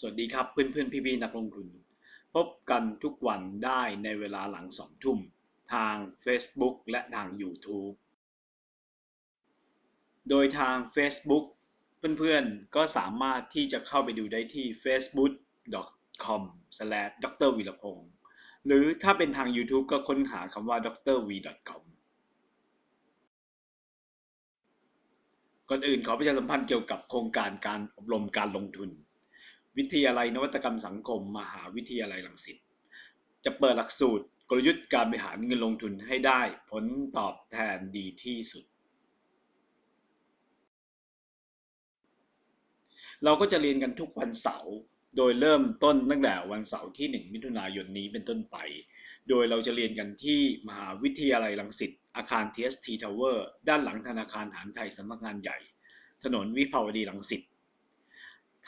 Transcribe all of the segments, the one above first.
สวัสดีครับเพื่อนเพื่อนพี่พี่นักลงทุน พบกันทุกวันได้ในเวลาหลังสองทุ่ม ทาง Facebook และทาง YouTube โดยทาง Facebook เพื่อนๆก็สามารถที่จะเข้าไปดูได้ที่ facebook.com d r v i l a p o n g หรือถ้าเป็นทาง YouTube ก็ค้นหาคำว่า drv.com ก่อนอื่นขอประชาสัมพันธ์เกี่ยวกับโครงการการอบรมการลงทุน วิทยาลัยนวัตกรรมสังคม มหาวิทยาลัยรังสิตจะเปิดหลักสูตรกลยุทธ์การบริหารเงินลงทุนให้ได้ผลตอบแทนดีที่สุด เราก็จะเรียนกันทุกวันเสาร์โดยเริ่มต้นตั้งแต่วันเสาร์ที่ 1 มิถุนายนนี้เป็นต้นไป โดยเราจะเรียนกันที่มหาวิทยาลัยรังสิตอาคาร TST Tower ด้านหลังธนาคารหารไทยสำนักงานใหญ่ ถนนวิภาวดีรังสิต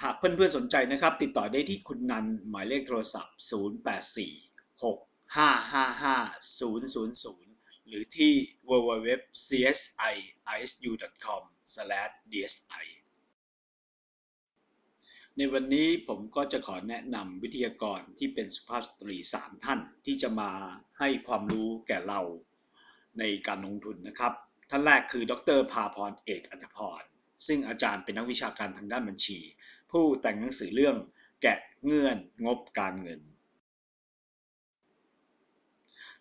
หากเพื่อนๆสนใจนะครับ ติดต่อได้ที่คุณนันหมายเลขโทรศัพท์ 084 6555 000 หรือที่ www.csiisu.com/dsi ในวันนี้ผมก็จะขอแนะนำวิทยากรที่เป็นสุภาพสตรี 3 ท่านที่จะมาให้ความรู้แก่เราในการลงทุนนะครับ ท่านแรกคือ ดรภาพรเอกอัธพรซึ่งอาจารย์เป็นนักวิชาการทางด้านบัญชี ผู้แต่งหนังสือเรื่องแกะเงื่อนงบการเงิน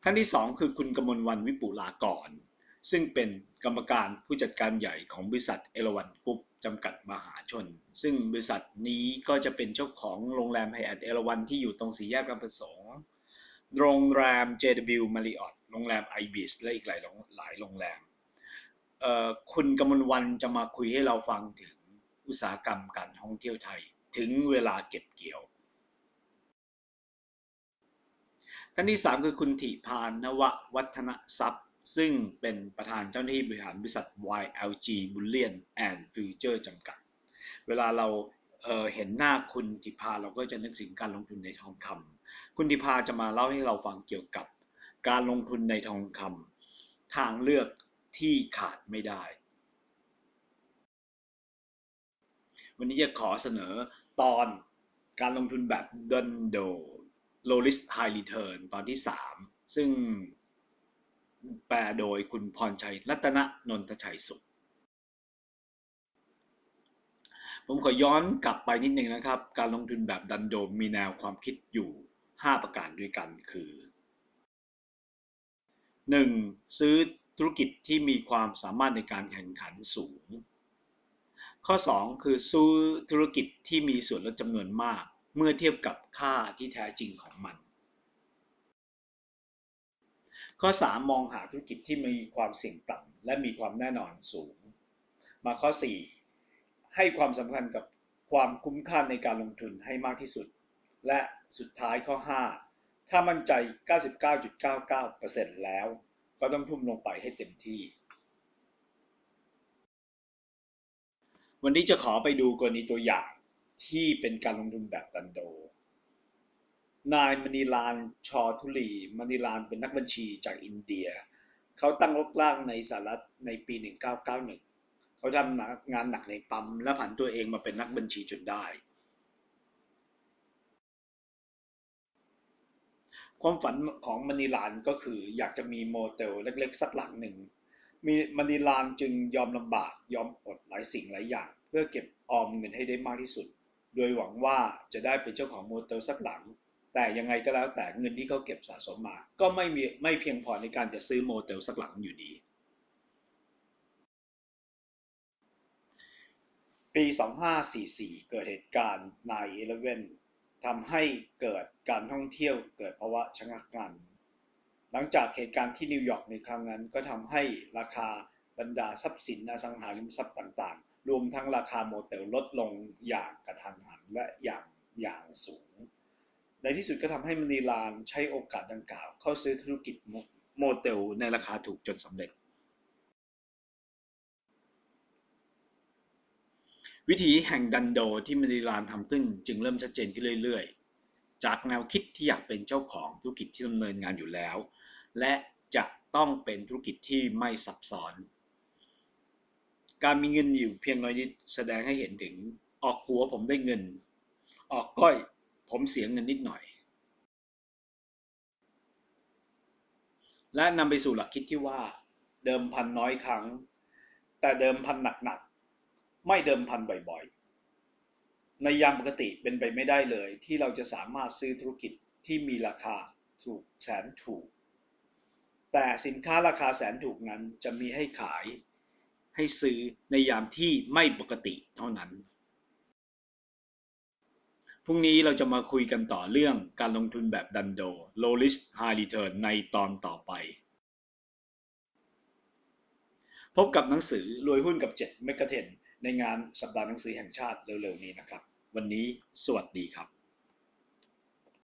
ท่านที่ 2 คือคุณกมลวันวิปุลากร ซึ่งเป็นกรรมการผู้จัดการใหญ่ของบริษัทเอราวันกรุ๊ปจำกัดมหาชน ซึ่งบริษัทนี้ก็จะเป็นเจ้าของโรงแรมไฮแอทเอราวันที่อยู่ตรงสี่แยกลำประสงค์โรงแรม JW Marriott โรงแรม Ibis และอีกหลายหลายโรงแรมคุณกมลวันจะมาคุยให้เราฟังถึง อุตสาหกรรมการท่องเที่ยวไทย ถึงเวลาเก็บเกี่ยว ท่านที่ 3 คือคุณถิพานนววัฒนทรัพย์ ซึ่งเป็นประธานเจ้าหน้าที่บริหารบริษัท YLG Bullion and Future จำกัด เวลาเราเเห็นหน้าคุณถิพาเราก็จะนึกถึงการลงทุนในทองคำคุณถิพาจะมาเล่าให้เราฟังเกี่ยวกับการลงทุนในทองคำทางเลือกที่ขาดไม่ได้ วันนี้จะขอเสนอตอนการลงทุนแบบดันโด low risk high return ตอนที่ 3 ซึ่งแปลโดยคุณพรชัยรัตนนนทชัยสุข ผมขอย้อนกลับไปนิดนึงนะครับ การลงทุนแบบดันโดมีแนวความคิดอยู่ 5 ประการด้วยกันคือ 1. ซื้อธุรกิจที่มีความสามารถในการแข่งขันสูง ข้อ 2 คือซื้อธุรกิจที่มีส่วนลดจำนวนมาก เมื่อเทียบกับค่าที่แท้จริงของมัน ข้อ 3 มองหาธุรกิจที่มีความเสี่ยงต่ำและมีความแน่นอนสูง มาข้อ 4 ให้ความสำคัญกับความคุ้มค่าในการลงทุนให้มากที่สุด และสุดท้ายข้อ 5 ถ้ามั่นใจ 99.99%แล้ว ก็ต้องทุ่มลงไปให้เต็มที่ วันนี้จะขอไปดูกรณีตัวอย่างที่เป็นการลงทุนแบบดันโด นายมณีลานชอทุลีมณีลานเป็นนักบัญชีจากอินเดีย เขาตั้งรกรากในสหรัฐในปี 1991 เขาทำงานหนักในปั๊มและผันตัวเองมาเป็นนักบัญชีจนได้ ความฝันของมณีลานก็คืออยากจะมีโมเตลเล็กๆ สักหลังหนึ่ง มีมณีลานจึงยอมลำบากยอมอดหลายสิ่งหลายอย่าง เพื่อเก็บออมเงินให้ได้มากที่สุด โดยหวังว่าจะได้เป็นเจ้าของโมเตลสักหลัง แต่ยังไงก็แล้วแต่เงินที่เขาเก็บสะสมมา ก็ไม่มีไม่เพียงพอในการจะซื้อโมเตลสักหลังอยู่ดี ปี 2544 เกิดเหตุการณ์9/11ทำให้เกิดการท่องเที่ยวเกิดภาวะชะงักงัน หลังจากเหตุการณ์ที่นิวยอร์กในครั้งนั้นก็ทำให้ราคาบรรดาทรัพย์สินอสังหาริมทรัพย์ต่างๆ รวมทั้งราคาโมเตลลดลงอย่างกระทันหันและอย่างอย่างสูง ในที่สุดก็ทำให้มณีลานใช้โอกาสดังกล่าว เข้าซื้อธุรกิจโมเตลในราคาถูกจนสำเร็จ วิธีแห่งดันโดที่มณีลานทำขึ้นจึงเริ่มชัดเจนขึ้นเรื่อยๆ จากแนวคิดที่อยากเป็นเจ้าของธุรกิจที่ดำเนินงานอยู่แล้ว และจะต้องเป็นธุรกิจที่ไม่ซับซ้อน การมีเงินอยู่เพียงน้อยนิดแสดงให้เห็นถึงออกหัวผมได้เงิน ออกก้อยผมเสียเงินนิดหน่อย และนำไปสู่หลักคิดที่ว่า เดิมพันน้อยครั้ง แต่เดิมพันหนักๆ ไม่เดิมพันบ่อยๆ ในยามปกติเป็นไปไม่ได้เลยที่เราจะสามารถซื้อธุรกิจที่มีราคาถูกแสนถูก แต่สินค้าราคาแสนถูกนั้นจะมีให้ขายให้ซื้อในยามที่ไม่ปกติเท่านั้น พรุ่งนี้เราจะมาคุยกันต่อเรื่องการลงทุนแบบดันโด low risk high return ในตอนต่อไป พบกับหนังสือรวยหุ้นกับ 7 m e g a t e n ในงานสัปดาห์หนังสือแห่งชาติเร็วๆนี้นะครับ วันนี้สวัสดีครับ